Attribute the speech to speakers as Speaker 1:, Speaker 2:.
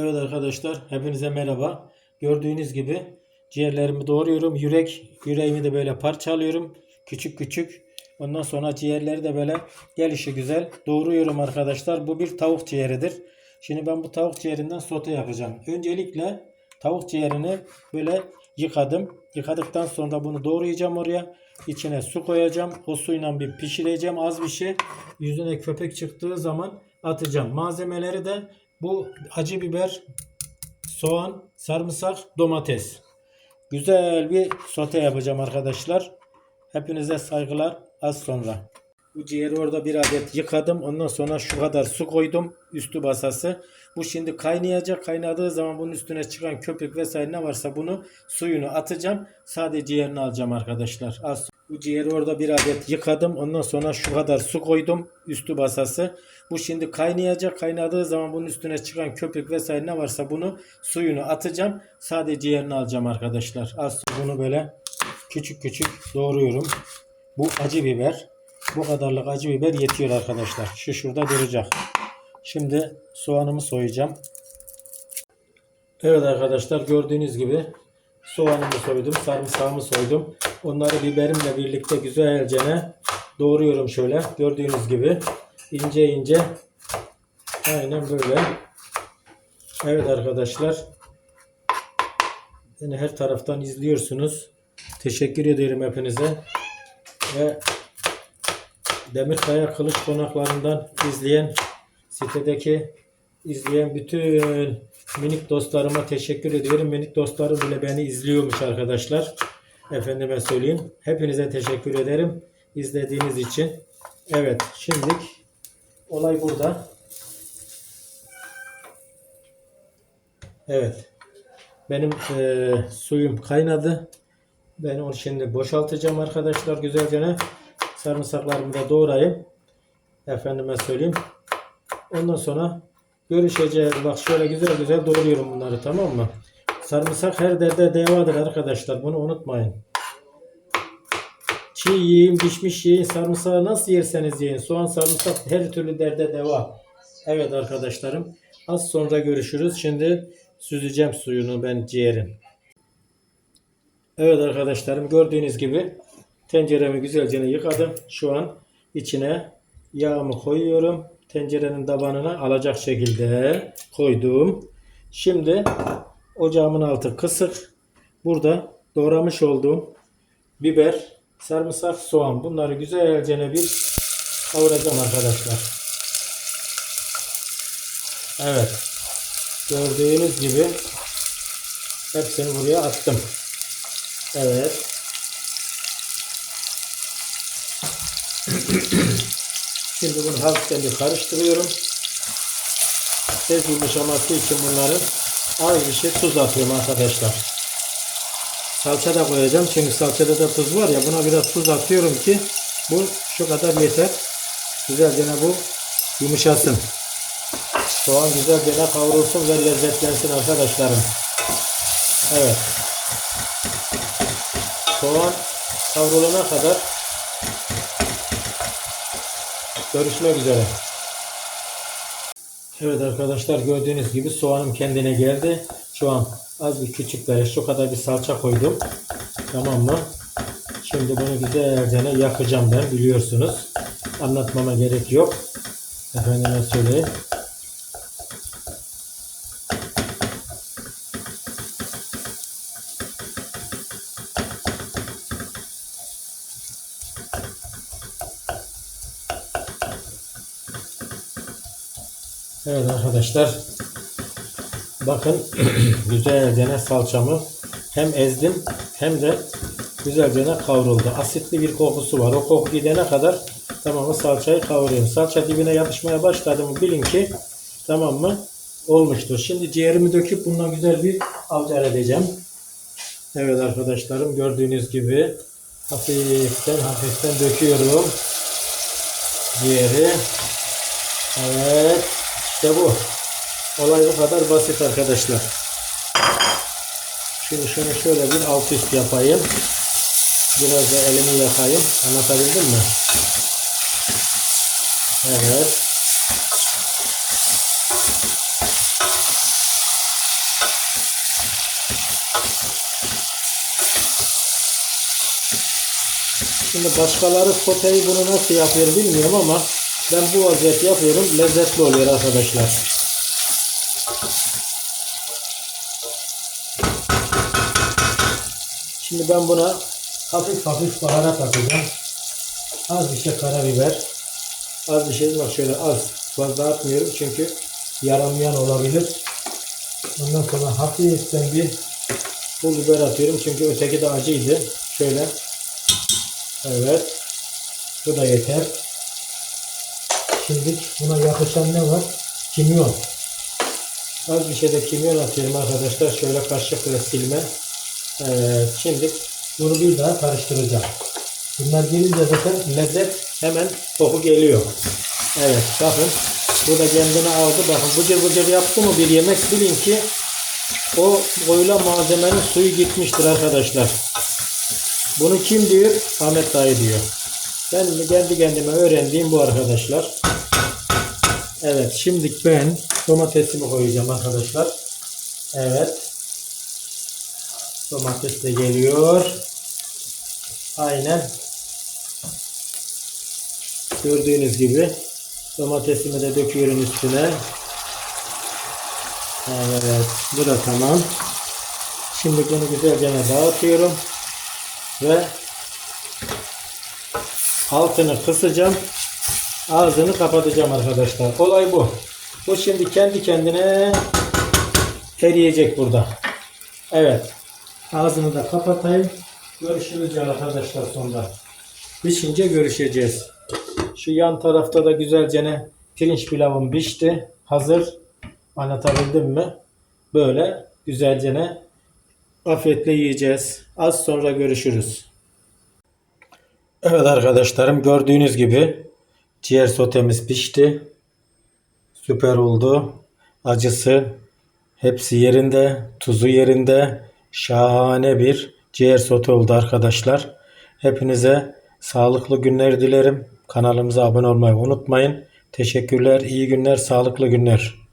Speaker 1: Evet arkadaşlar hepinize merhaba. Gördüğünüz gibi ciğerlerimi doğruyorum. Yürek yüreğimi de böyle parçalıyorum. Küçük küçük. Ondan sonra ciğerleri de böyle gelişi güzel doğruyorum arkadaşlar. Bu bir tavuk ciğeridir. Şimdi ben bu tavuk ciğerinden sote yapacağım. Öncelikle tavuk ciğerini böyle yıkadım. Yıkadıktan sonra bunu doğrayacağım oraya. İçine su koyacağım. O suyla bir pişireceğim az bir şey. Yüzüne köpek çıktığı zaman atacağım. Malzemeleri de bu acı biber, soğan, sarımsak, domates. Güzel bir sote yapacağım arkadaşlar. Hepinize saygılar. Az sonra. Bu ciğeri orada bir adet yıkadım. Ondan sonra şu kadar su koydum. Üstü basası. Bu şimdi kaynayacak. Kaynadığı zaman bunun üstüne çıkan köpük vesaire ne varsa bunu suyunu atacağım. Sadece ciğerini alacağım arkadaşlar. Az bu ciğeri orada bir adet yıkadım. Ondan sonra şu kadar su koydum. Üstü basası. Bu şimdi kaynayacak. Kaynadığı zaman bunun üstüne çıkan köpük vesaire ne varsa bunu suyunu atacağım. Sadece ciğerini alacağım arkadaşlar. Az bunu böyle küçük küçük doğruyorum. Bu acı biber. Bu kadarlık acı biber yetiyor arkadaşlar. Şu şurada duracak. Şimdi soğanımı soyacağım. Evet arkadaşlar gördüğünüz gibi soğanımı soydum. Sarımsağımı soydum. Onları biberimle birlikte güzelce doğruyorum şöyle. Gördüğünüz gibi ince ince aynen böyle. Evet arkadaşlar. Beni her taraftan izliyorsunuz. Teşekkür ederim hepinize. Ve Demirkaya Kılıç Konaklarından izleyen sitedeki izleyen bütün minik dostlarıma teşekkür ediyorum. Minik dostlarım bile beni izliyormuş arkadaşlar. Efendime söyleyeyim. Hepinize teşekkür ederim izlediğiniz için. Evet şimdilik olay burada. Evet. Benim e, suyum kaynadı. Ben onu şimdi boşaltacağım arkadaşlar güzelce. Sarımsaklarımı da doğrayayım. Efendime söyleyeyim. Ondan sonra görüşeceğiz. Bak şöyle güzel güzel doğruyorum bunları tamam mı? Sarımsak her derde devadır arkadaşlar. Bunu unutmayın. Çiğ yiyin, pişmiş yiyin. Sarımsağı nasıl yerseniz yiyin. Soğan, sarımsak her türlü derde deva. Evet arkadaşlarım. Az sonra görüşürüz. Şimdi süzeceğim suyunu ben ciğerin. Evet arkadaşlarım gördüğünüz gibi tenceremi güzelce yıkadım. Şu an içine yağımı koyuyorum. Tencerenin tabanına alacak şekilde koydum. Şimdi ocağımın altı kısık. Burada doğramış olduğum biber, sarımsak, soğan bunları güzelce bir kavuracağım arkadaşlar. Evet. Gördüğünüz gibi hepsini buraya attım. Evet. Şimdi bunu hafiften bir karıştırıyorum. Tez yumuşaması için bunların az bir şey tuz atıyorum arkadaşlar. Salça da koyacağım. Çünkü salçada da tuz var ya buna biraz tuz atıyorum ki bu şu kadar yeter. Güzelce bu yumuşasın. Soğan güzelce kavrulsun ve lezzetlensin arkadaşlarım. Evet. Soğan kavrulana kadar görüşmek üzere. Evet arkadaşlar gördüğünüz gibi soğanım kendine geldi. Şu an az bir küçük böyle şu kadar bir salça koydum. Tamam mı? Şimdi bunu güzelce yakacağım ben biliyorsunuz. Anlatmama gerek yok. Efendime söyleyeyim. Evet arkadaşlar. Bakın güzelce salçamı hem ezdim hem de güzelce kavruldu. Asitli bir kokusu var. O koku gidene kadar tamam mı salçayı kavuruyorum. Salça dibine yapışmaya başladı mı bilin ki tamam mı olmuştur. Şimdi ciğerimi döküp bundan güzel bir avcar edeceğim. Evet arkadaşlarım gördüğünüz gibi hafiften hafiften döküyorum ciğeri. Evet. İşte bu. Olay bu kadar basit arkadaşlar. Şimdi şunu şöyle bir alt üst yapayım. Biraz da elimi yakayım. Anlatabildim mi? Evet. Şimdi başkaları soteyi bunu nasıl yapıyor bilmiyorum ama ben bu vaziyet yapıyorum. Lezzetli oluyor arkadaşlar. Şimdi ben buna hafif hafif baharat atacağım. Az bir şey karabiber. Az bir şey bak şöyle az. Fazla atmıyorum çünkü yaramayan olabilir. Ondan sonra hafiften bir pul biber atıyorum çünkü öteki de acıydı. Şöyle. Evet. Bu da yeter. Şimdi buna yakışan ne var? Kimyon. Az bir şey de kimyon atıyorum arkadaşlar. Şöyle kaşıkla silme. Evet. Şimdi bunu bir daha karıştıracağım. Bunlar gelince zaten lezzet hemen koku geliyor. Evet bakın. Bu da kendini aldı. Bakın bıcır bıcır yaptı mı bir yemek bilin ki o koyulan malzemenin suyu gitmiştir arkadaşlar. Bunu kim diyor? Ahmet dayı diyor. Ben kendi kendime öğrendiğim bu arkadaşlar. Evet şimdi ben domatesimi koyacağım arkadaşlar. Evet. Domates de geliyor. Aynen. Gördüğünüz gibi domatesimi de döküyorum üstüne. Evet. Bu da tamam. Şimdi bunu güzelce dağıtıyorum. Ve altını kısacağım. Ağzını kapatacağım arkadaşlar. Olay bu. Bu şimdi kendi kendine eriyecek burada. Evet. Ağzını da kapatayım. Görüşürüz arkadaşlar sonra. Pişince görüşeceğiz. Şu yan tarafta da güzelce ne pirinç pilavım pişti. Hazır. Anlatabildim mi? Böyle güzelce ne afiyetle yiyeceğiz. Az sonra görüşürüz. Evet arkadaşlarım gördüğünüz gibi ciğer sotemiz pişti. Süper oldu. Acısı hepsi yerinde, tuzu yerinde. Şahane bir ciğer sote oldu arkadaşlar. Hepinize sağlıklı günler dilerim. Kanalımıza abone olmayı unutmayın. Teşekkürler, iyi günler, sağlıklı günler.